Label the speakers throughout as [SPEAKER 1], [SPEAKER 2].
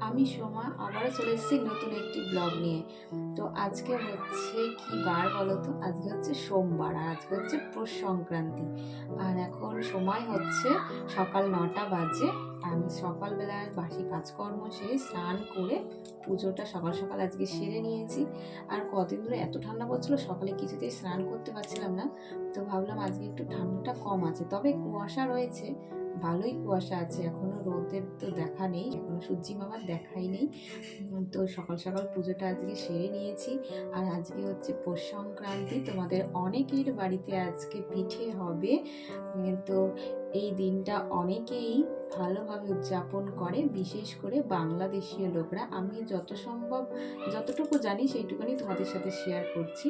[SPEAKER 1] আমি সোমা আবারও চলে এসেছি নতুন একটি ব্লগ নিয়ে। তো আজকে হচ্ছে কি বার বলো তো? আজকে হচ্ছে সোমবার আর আজকে হচ্ছে পৌষ সংক্রান্তি। আর এখন সময় হচ্ছে সকাল নটা বাজে। আমি সকালবেলায় বাসি কাজকর্ম সেরে স্নান করে পুজোটা সকাল সকাল আজকে সেরে নিয়েছি। আর কদিন ধরে এত ঠান্ডা পড়ছিল, সকালে কিছুতেই স্নান করতে পারছিলাম না। তো ভাবলাম আজকে একটু ঠান্ডাটা কম আছে। তবে কুয়াশা রয়েছে ভালোই কুয়াশা আছে এখনও রোদের তো দেখা নেই, এখনও সূর্যি মামার দেখাই নেই। তো সকাল সকাল পুজোটা আজকে সেরে নিয়েছি। আর আজকে হচ্ছে পৌষ সংক্রান্তি, তোমাদের অনেকের বাড়িতে আজকে পিঠে হবে। তো এই দিনটা অনেকেই ভালোভাবে উদযাপন করে, বিশেষ করে বাংলাদেশীয় লোকরা। আমি যত সম্ভব, যতটুকু জানি সেইটুকুনি তোমাদের সাথে শেয়ার করছি।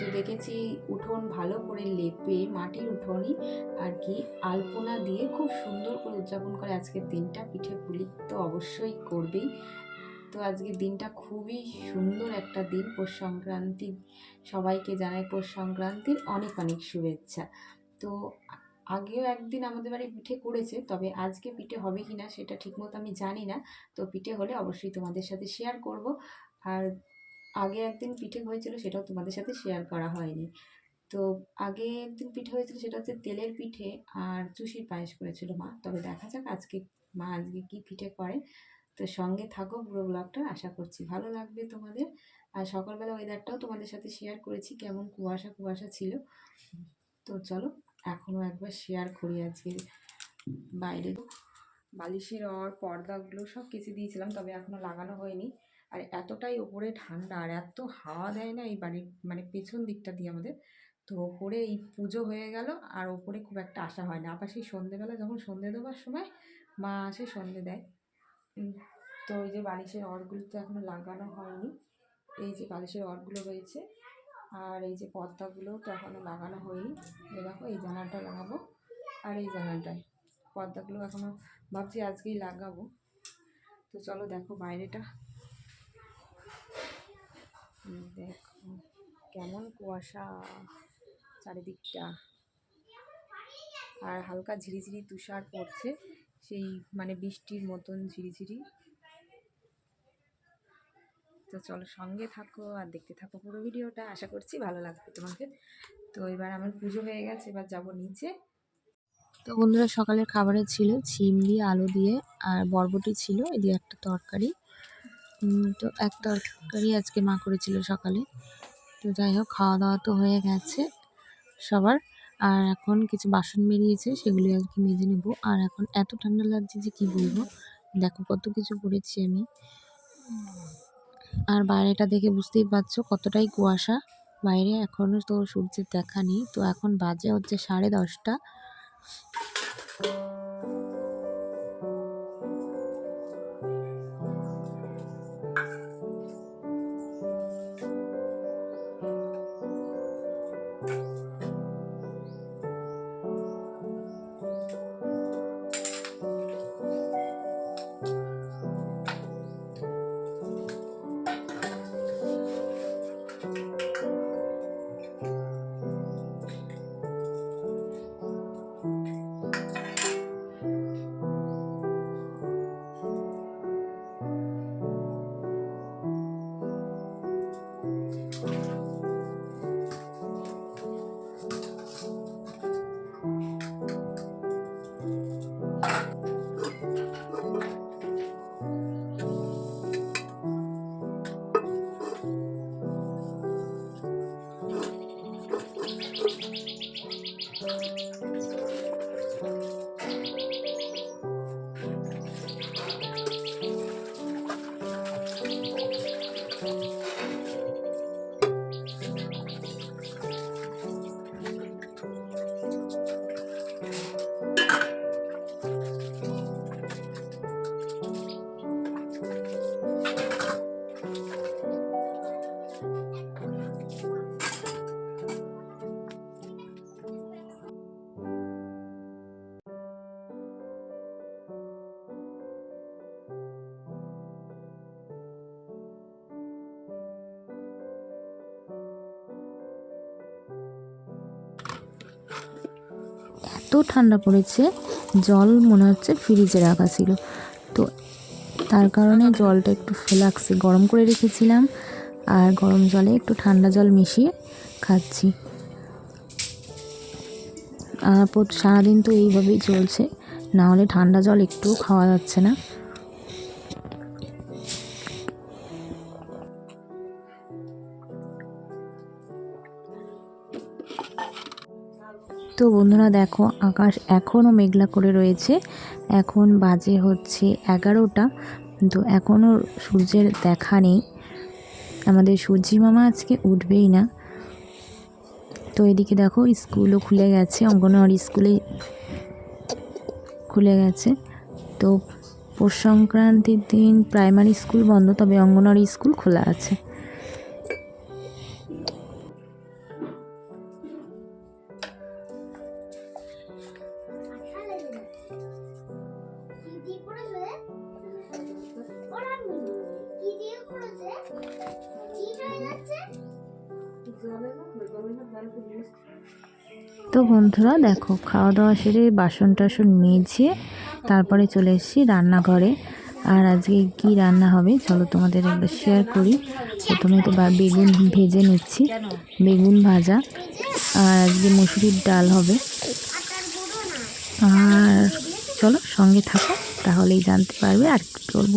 [SPEAKER 1] তো দেখেছি উঠোন ভালো করে লেপে, মাটির উঠোনই আর কি আলপনা দিয়ে খুব সুন্দর করে উদযাপন করে। আজকের দিনটা পিঠে পুলি তো অবশ্যই করবেই। তো আজকের দিনটা খুবই সুন্দর একটা দিন। পৌষ সংক্রান্তি সবাইকে জানাই পৌষ সংক্রান্তির অনেক অনেক শুভেচ্ছা। তো আগেও একদিন আমাদের বাড়ি পিঠে করেছে, তবে আজকে পিঠে হবে কি না সেটা ঠিকমতো আমি জানি না। তো পিঠে হলে অবশ্যই তোমাদের সাথে শেয়ার করব। আর আগে একদিন পিঠে হয়েছিল সেটাও তোমাদের সাথে শেয়ার করা হয়নি। তো আগে একদিন পিঠে হয়েছিল সেটা হচ্ছে তেলের পিঠে আর চুষির পায়েস করেছিল মা। তবে দেখা যাক আজকে মা আজকে কি পিঠে করে। তো সঙ্গে থাকো পুরো ব্লগটা আশা করছি ভালো লাগবে তোমাদের। আর সকালবেলা ওয়েদারটাও তোমাদের সাথে শেয়ার করেছি কেমন কুয়াশা কুয়াশা ছিল। তো চলো এখনও একবার শেয়ার করি আজকে। বাইরে বালিশের অর, পর্দাগুলো সব কিছু দিয়েছিলাম, তবে এখনও লাগানো হয়নি। আর এতটাই ওপরে ঠান্ডা, আর এত হাওয়া দেয় না এই বাড়ির মানে পেছন দিকটা দিয়ে আমাদের। তো ওপরে এই পুজো হয়ে গেল, আর ওপরে খুব একটা আশা হয় না। আবার সেই সন্ধেবেলা যখন সন্ধে দেওয়ার সময়, মা আসে সন্ধে দেয়। তো ওই যে বালিশের অরগুলো তো এখনও লাগানো হয়নি। এই যে বালিশের অরগুলো রয়েছে আর এই যে পর্দাগুলোও তো এখনও লাগানো হয়নি। এই দেখো, এই জানালাটা লাগাবো আর এই জানালাটায়। পর্দাগুলো এখনও ভাবছি আজকেই লাগাবো। তো চলো দেখো বাইরেটা। দেখো কেমন কুয়াশা চারিদিকটা। আর হালকা ঝিরিঝিরি তুষার পড়ছে। সেই মানে বৃষ্টির মতন ঝিরিঝিরি। তো চলো সঙ্গে থাকো আর দেখতে থাকো পুরো ভিডিওটা। আশা করছি ভালো লাগবে তোমাকে। তো এবার আমার পুজো হয়ে গেছে, এবার যাব নিচে। তো বন্ধুরা সকালের খাবারে ছিল ছিম দিয়ে আলু দিয়ে আর বরবটি ছিল এদিকে একটা তরকারি। তো এক তরকারি আজকে মা করেছিল সকালে। তো যাই হোক, খাওয়া দাওয়া তো হয়ে গেছে সবার। আর এখন কিছু বাসন বেরিয়েছে, সেগুলি আর কি মেজে নেব। আর এখন এত ঠান্ডা লাগছে যে কি বলব? দেখো কত কিছু করেছি আমি। আর বাইরেটা দেখে বুঝতেই পারছ কতটাই কুয়াশা। বাইরে এখনও তো সূর্যের দেখা নেই, তো এখন বাজে হচ্ছে সাড়ে দশটা। এত ঠান্ডা পড়েছে, জল মনে হচ্ছে ফ্রিজে রাখা ছিল। তো তার কারণে জলটা একটু ফ্লাক্সে গরম করে রেখেছিলাম আর গরম জলে একটু ঠান্ডা জল মিশিয়ে খাচ্ছি। আর সারাদিন তো এইভাবেই চলছে, না হলে ঠান্ডা জল একটুও খাওয়া যাচ্ছে না। তো বন্ধুরা দেখো, আকাশ এখনও মেঘলা করে রয়েছে। এখন বাজে হচ্ছে এগারোটা। তো এখনও সূর্যের দেখা নেই। আমাদের সূর্যি মামা আজকে উঠবেই না। তো এদিকে দেখো, স্কুলও খুলে গেছে, অঙ্গনওয়াড়ি স্কুলে খুলে গেছে। তো পৌষ সংক্রান্তির দিন প্রাইমারি স্কুল বন্ধ, তবে অঙ্গনওয়াড়ি স্কুল খোলা আছে। তো বন্ধুরা দেখো খাওয়া দাওয়া সেরে বাসন টাসন মেজে তারপরে চলে এসেছি রান্নাঘরে। আর আজকে কি রান্না হবে চলো তোমাদের একবার শেয়ার করি। প্রথমে তো বেগুন ভেজে নিচ্ছি, বেগুন ভাজা। আর আজকে মুসুরির ডাল হবে। আর চলো সঙ্গে থাকো, তাহলেই জানতে পারবে আর কি করব।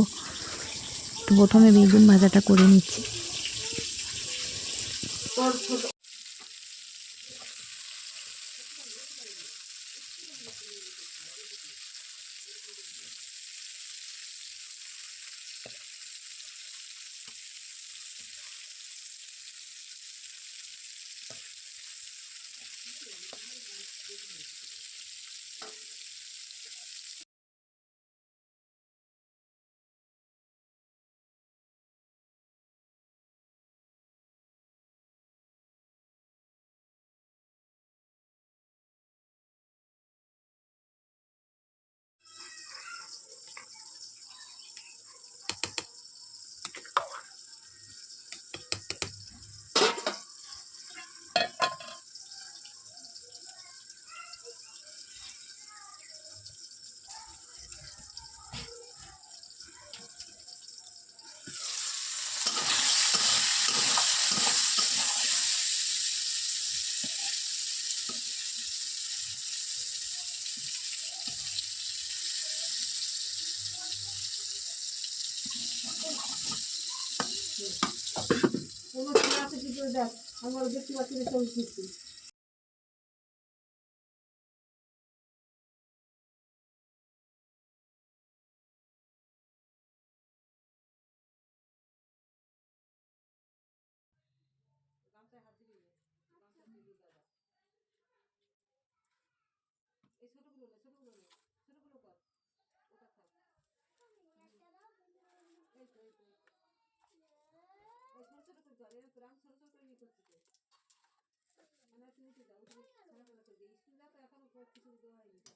[SPEAKER 1] তো প্রথমে বেগুন ভাজাটা করে নিচ্ছি। ওটা
[SPEAKER 2] লেডি দুরির বাসা লেডি দুরির বাসা জি লেডি দুরি
[SPEAKER 1] কি হয়েছে তোরা কি করছিস সব মোটা মোটা করে
[SPEAKER 3] আমার কাছে দাও ওটা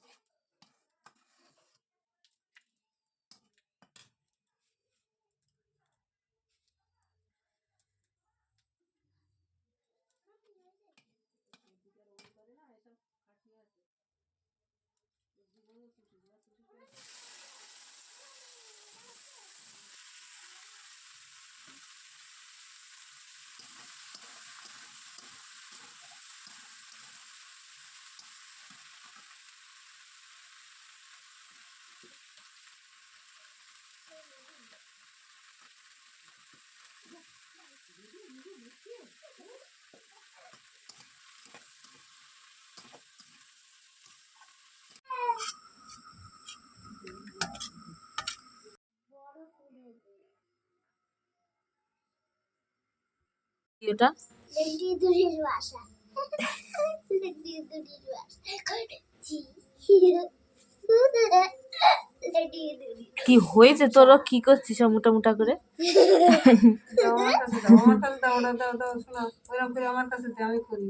[SPEAKER 3] দাও দাও শোনো ওইরকম করে আমার কাছে দে আমি করি?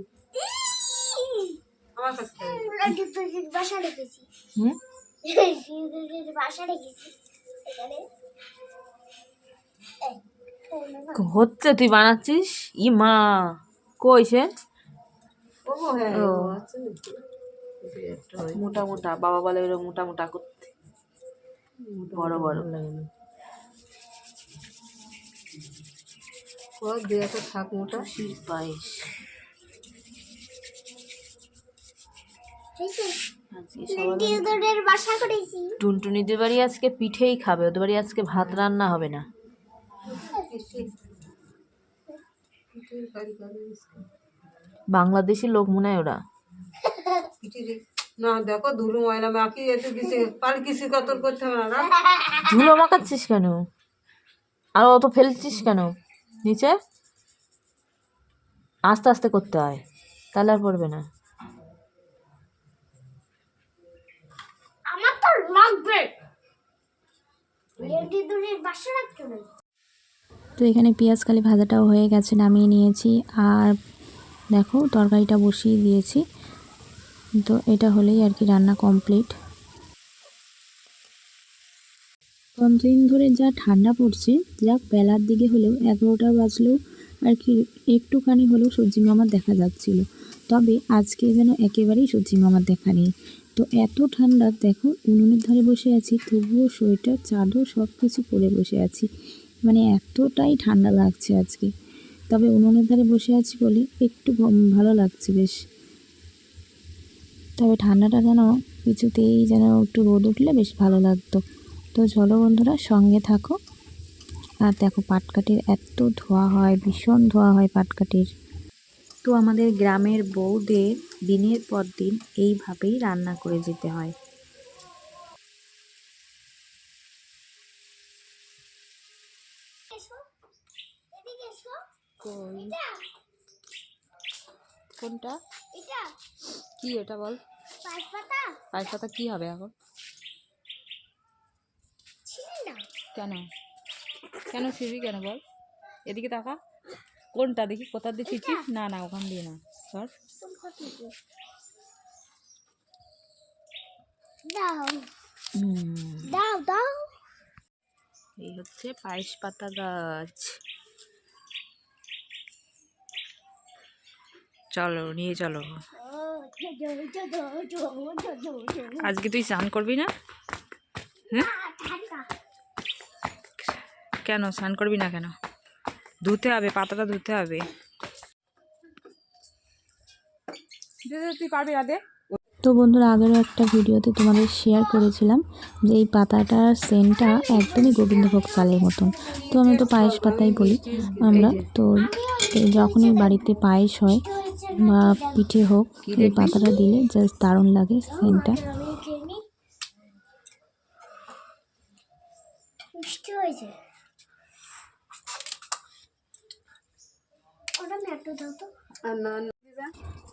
[SPEAKER 2] বাসা রেখেছি
[SPEAKER 1] হুম?
[SPEAKER 2] বাসা রেখেছি
[SPEAKER 1] হচ্ছে তুই বানাচ্ছিস? ই মা কই সে?
[SPEAKER 3] ও। হ্যাঁ হয়।
[SPEAKER 4] মোটা মোটা বাবা বলে ওরা মোটা মোটা করতে। বড় বড়।
[SPEAKER 3] লাগে না। থাক মোটা।
[SPEAKER 4] শির পায়েস টুনটুনিদের বাড়ি আজকে পিঠেই খাবে ওদের বাড়ি আজকে ভাত রান্না হবে না
[SPEAKER 3] পিঠের কারি কারি বিস্কুট।
[SPEAKER 4] বাংলাদেশি লোক মনে হয় ওরা।
[SPEAKER 3] না দেখো ধুলো ময়লা মাখি এতে দিছে পার কিছু কতর করতে হবে না
[SPEAKER 4] ধুলো মাখাচ্ছিস কেন? আর অত ফেলছিস কেন? নিচে? আস্তে আস্তে করতে হয় তাহলে আর পড়বে না।
[SPEAKER 2] আমার তো লাগবে। বাসা রাখতে হবে।
[SPEAKER 1] তো এখানে পেঁয়াজ কালি ভাজাটাও হয়ে গেছে, নামিয়ে নিয়েছি। আর দেখো, তরকারিটা বসিয়ে দিয়েছি। তো এটা হলেই আর কি রান্না কমপ্লিট কতদিন ধরে যা ঠান্ডা পড়ছে, যাক বেলার দিকে হলেও এগারোটা বাজলেও আর কি একটুখানি হলেও সবজি মামার দেখা যাচ্ছিল। তবে আজকে যেন একেবারেই সবজি মামার দেখা নেই। তো এত ঠান্ডা, দেখো উনুনের ধারে বসে আছি, তবুও সোয়েটার, চাদর সব কিছু পরে বসে আছি। মানে এতটাই ঠান্ডা লাগছে আজকে। তবে উনুনের ধারে বসে আছি বলে একটু ভালো লাগছে বেশ। তবে ঠান্ডাটা যেন কিছুতেই যেন একটু রোদ উঠলে বেশ ভালো লাগতো। তো চলো বন্ধুরা, সঙ্গে থাকো। আর দেখো পাটকাঠির এত ধোয়া হয়, ভীষণ ধোয়া হয় পাটকাঠির। তো আমাদের গ্রামের বউদের দিনের পর দিন এইভাবেই রান্না করে যেতে হয়। কই কোনটা?
[SPEAKER 2] এটা।
[SPEAKER 1] কি এটা বল? পায়েস পাতা কি হবে এখন? কেন? কেন ছিবি কেন বল? এদিকে তাকা। কোনটা দেখি? কোথা দিয়ে ছিঁচিস না না ওখান দিয়ে না। সর
[SPEAKER 2] দাও দাও।
[SPEAKER 1] এই হচ্ছে পায়েস পাতা গাছ। চলো, নিয়ে চলো। আজকে তুই স্নান করবি না?
[SPEAKER 2] হ্যাঁ?
[SPEAKER 1] কেন? স্নান করবি না কেন? ধুতে হবে, পাতাটা ধুতে হবে। তুই পারবি তো বন্ধুরা, আগেরও একটা ভিডিওতে তোমাদের শেয়ার করেছিলাম যে এই পাতাটার সেন্টটা একদমই গোবিন্দভোগ চালের মতন। তো আমি তো পায়েস পাতাই বলি আমরা। তো যখনই বাড়িতে পায়েস হয় বা পিঠে হোক এই পাতাটা দিলে জাস্ট দারুণ লাগে সেন্টটা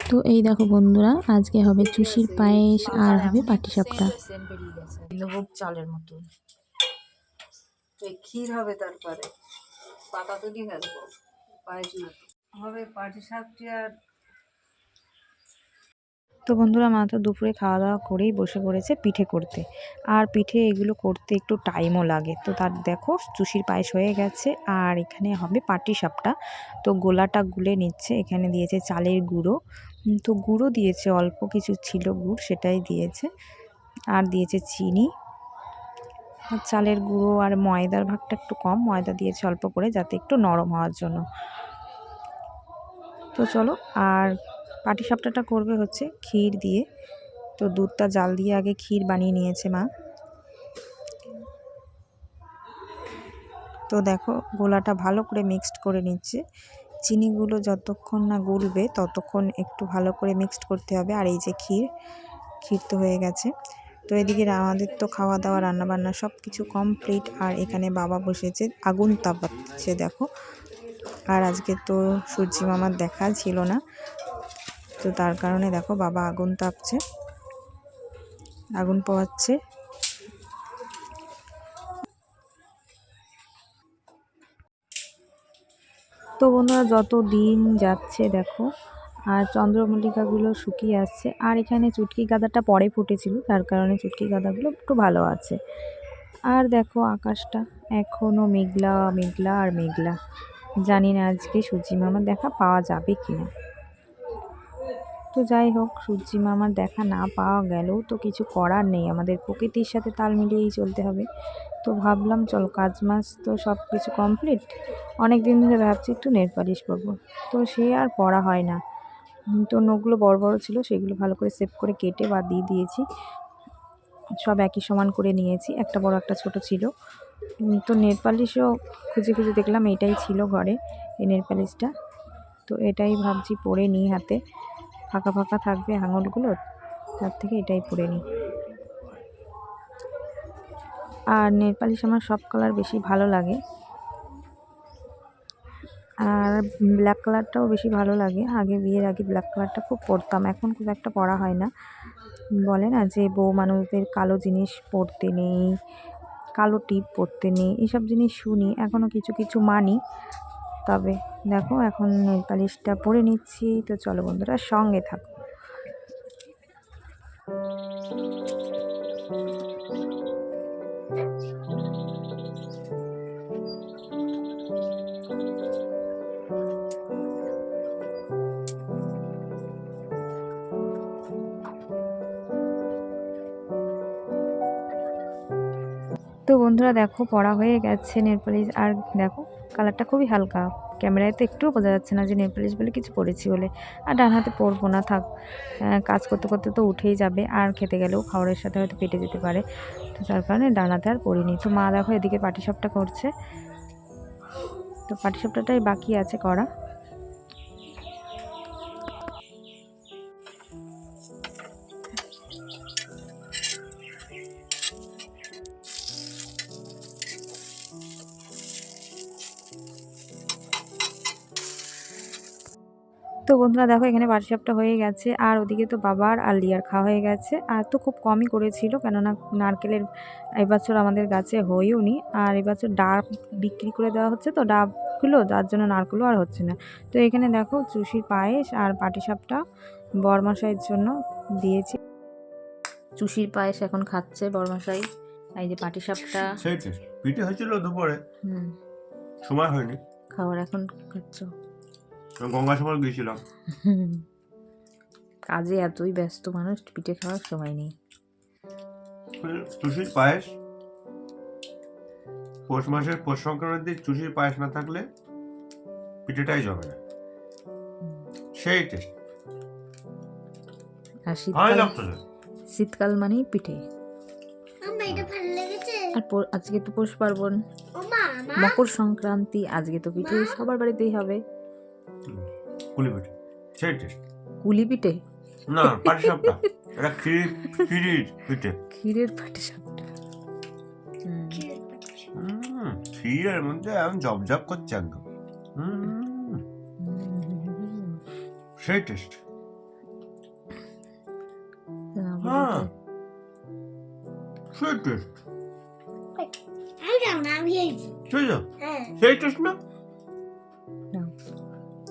[SPEAKER 2] তো।
[SPEAKER 1] এই দেখো বন্ধুরা আজকে হবে চুষির পায়েস আর হবে পাটিসাপটা।
[SPEAKER 4] চালের মতো।
[SPEAKER 3] ক্ষীর হবে তারপরে। পাতা তৈরি হবে পায়েস না। হবে পাটিসাপটি আর
[SPEAKER 1] তো বন্ধুরা মা তো দুপুরে খাওয়া দাওয়া করেই বসে পড়েছে পিঠে করতে। আর পিঠে এগুলো করতে একটু টাইমও লাগে। তো তার দেখো চুষির পায়েস হয়ে গেছে আর এখানে হবে পাটি সাপটা। তো গোলাটা গুলে নিচ্ছে, এখানে দিয়েছে চালের গুঁড়ো। তো গুঁড়ো দিয়েছে, অল্প কিছু ছিল গুড় সেটাই দিয়েছে। আর দিয়েছে চিনি। চালের গুঁড়ো আর ময়দার ভাগটা একটু কম, ময়দা দিয়েছে অল্প করে যাতে একটু নরম হওয়ার জন্য। তো চলো, আর পাটিসাপটাটা করবে হচ্ছে ক্ষীর দিয়ে। তো দুধটা জাল দিয়ে আগে ক্ষীর বানিয়ে নিয়েছে মা। তো দেখো, গোলাটা ভালো করে মিক্সড করে নিচ্ছে। চিনিগুলো যতক্ষণ না গুলবে, ততক্ষণ একটু ভালো করে মিক্সড করতে হবে। আর এই যে ক্ষীর ক্ষীর তো হয়ে গেছে। তো এদিকে আমাদের তো খাওয়া দাওয়া রান্না বান্না সব কিছু কমপ্লিট আর এখানে বাবা বসেছে, আগুন তাপাচ্ছে, দেখো। আর আজকে তো সূর্যি মামার দেখা ছিল না। তো তার কারণে দেখো বাবা আগুন তাপছে। আগুন পোয়াচ্ছে তো বন্ধুরা, যত দিন যাচ্ছে দেখো, আর চন্দ্রমল্লিকাগুলো শুকিয়ে আসছে। আর এখানে চুটকি গাঁদাটা পরে ফুটেছিল, তার কারণে চুটকি গাঁদাগুলো একটু ভালো আছে। আর দেখো আকাশটা এখনও মেঘলা মেঘলা আর মেঘলা। জানি না আজকে সূর্যি মামার দেখা পাওয়া যাবে কি না তো যাই হোক, সূর্যি মামার দেখা না পাওয়া গেলেও তো কিছু করার নেই। আমাদের প্রকৃতির সাথে তাল মিলিয়েই চলতে হবে। তো ভাবলাম, চল কাজ মাস তো সব কিছু কমপ্লিট অনেক দিন ধরে ভাবছি একটু নেল পালিশ করব। তো সে আর পড়া হয় না। তো নখগুলো বড় বড় ছিল, সেগুলো ভালো করে সেভ করে কেটে বা দিয়ে দিয়েছি। সব একই সমান করে নিয়েছি। একটা বড়, একটা ছোট ছিল। তো নেল পালিশও খুঁজে খুঁজে দেখলাম, এটাই ছিল ঘরে, এই নেল পালিশটা। তো এটাই ভাবছি পরে নিই হাতে। ফাঁকা ফাঁকা থাকবে আঙুলগুলো, তার থেকে এটাই পরে নিই। আর নেল আমার সব কালার বেশি ভালো লাগে। আর ব্ল্যাক কালারটাও বেশি ভালো লাগে। আগে বিয়ের আগে ব্ল্যাক কালারটা খুব পরতাম, এখন খুব একটা পরা হয় না। বলে না যে বউ মানুষদের কালো জিনিস পরতে নেই, কালো টিপ পরতে নেই, এসব জিনিস শুনি এখনও কিছু কিছু মানি। তবে দেখো এখন নেল পালিশটা পরে নিচ্ছি। তো চলো বন্ধুরা, সঙ্গে থাকো। তো বন্ধুরা দেখো, পড়া হয়ে গেছে নেল পালিশ। আর দেখো কালারটা খুবই হালকা। ক্যামেরায় তো একটুও বোঝা যাচ্ছে না যে নেল বলে কিছু পরেছি বলে। আর ডান হাতে পরবো না, থাক। কাজ করতে করতে তো উঠেই যাবে, আর খেতে গেলেও খাবারের সাথে হয়তো পেটে যেতে পারে। তো তার কারণে ডান হাতে আর পরিনি। তো মা দেখো এদিকে পাটিসাপটা করছে। তো পাটিসাপটাটাই বাকি আছে করা। বন্ধুরা দেখো এখানে পাটিসাপটা হয়ে গেছে আর ওদিকে তো বাবার আর লিয়ার খাওয়া হয়ে গেছে আর তো খুব কমই করেছিল কেননা নারকেলের এবছর আমাদের গাছে হয়েও নি আর এবছর ডাব বিক্রি করে দেওয়া হচ্ছে তো ডাবগুলো যার জন্য নারকেলও আর হচ্ছে না। তো এখানে দেখো চুষির পায়েস আর পাটিসাপটা বরমশাইয়ের জন্য দিয়েছি। চুষির পায়েস এখন খাচ্ছে বরমশাই এই যে পাটিসাপটা।
[SPEAKER 5] পিঠে হয়েছিল দুপুরে।
[SPEAKER 1] হুম।
[SPEAKER 5] সময় হয়নি।
[SPEAKER 1] খাবার এখন খাচ্ছ।
[SPEAKER 5] গঙ্গাসাগর গিয়েছিলাম।
[SPEAKER 1] কাজে এতই ব্যস্ত মানুষ পিঠে খাওয়ার সময় নেই।
[SPEAKER 5] চুষির পায়েস। পৌষ মাসের পৌষ সংক্রান্তির চুষির পায়েস না থাকলে পিঠেটাই জমে না। সেই টেস্ট
[SPEAKER 1] আর শীতকাল শীতকাল মানেই পিঠে।
[SPEAKER 2] আমার এটা ভালো লেগেছে।
[SPEAKER 1] আর আজকে তো পৌষ পার্বণ।
[SPEAKER 2] ও মা মা।
[SPEAKER 1] মকর সংক্রান্তি আজকে তো পিঠে সবার বাড়িতেই হবে।
[SPEAKER 5] কুলি পিঠে সেই টেস্ট
[SPEAKER 1] কুলি পিঠে
[SPEAKER 5] না পাটিসাপটা। এটা ক্ষীর ক্ষীরির পিঠে।
[SPEAKER 1] ক্ষীরের পাটি সাপটা
[SPEAKER 5] হুম ক্ষীরের মধ্যে এখন জব জব করছে একদম। সেই টেস্ট হ্যাঁ। সেই টেস্ট সেই যা
[SPEAKER 2] হ্যাঁ।
[SPEAKER 5] সেই টেস্ট না?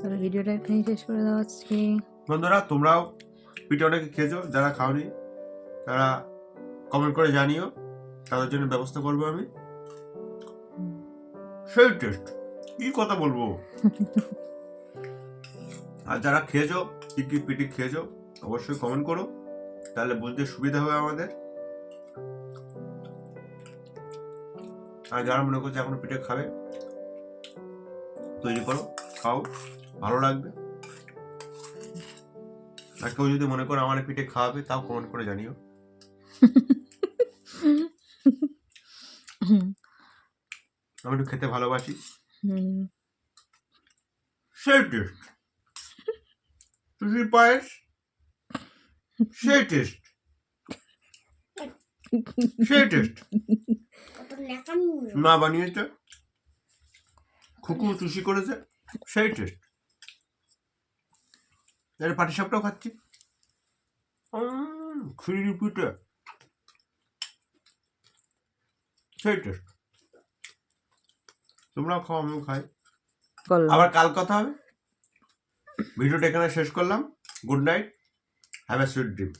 [SPEAKER 1] তাহলে ভিডিওটা এখানেই শেষ করে দেওয়া আজকে
[SPEAKER 5] বন্ধুরা তোমরাও পিঠে অনেকে খেয়েছো যারা খাওনি তারা কমেন্ট করে জানিও। তাদের জন্য ব্যবস্থা করব আমি। সেই টেস্ট কি কথা বলব? আর যারা খেয়েছো কি কি পিঠে খেয়েছো অবশ্যই কমেন্ট করো। তাহলে বুঝতে সুবিধা হবে আমাদের। আর যারা মনে করছে এখনও পিঠে খাবে তৈরি করো খাও। ভালো লাগবে? আর কেউ যদি মনে করো আমার পিঠে খাওয়াবে তাও কমেন্ট করে জানিও। আমি একটু খেতে ভালোবাসি। সেই টেস্ট সুশির পায়েস? সেই টেস্ট সেই টেস্ট মা বানিয়েছে? খুকু চুষি করেছে? সেই টেস্ট এর পাটি সাপটাও খাচ্ছি। উম, খিরির পিঠে সেই টেস্ট তোমরাও খাও আমিও খাই। আবার কাল কথা হবে। ভিডিওটা এখানে শেষ করলাম। Good night have a sweet dream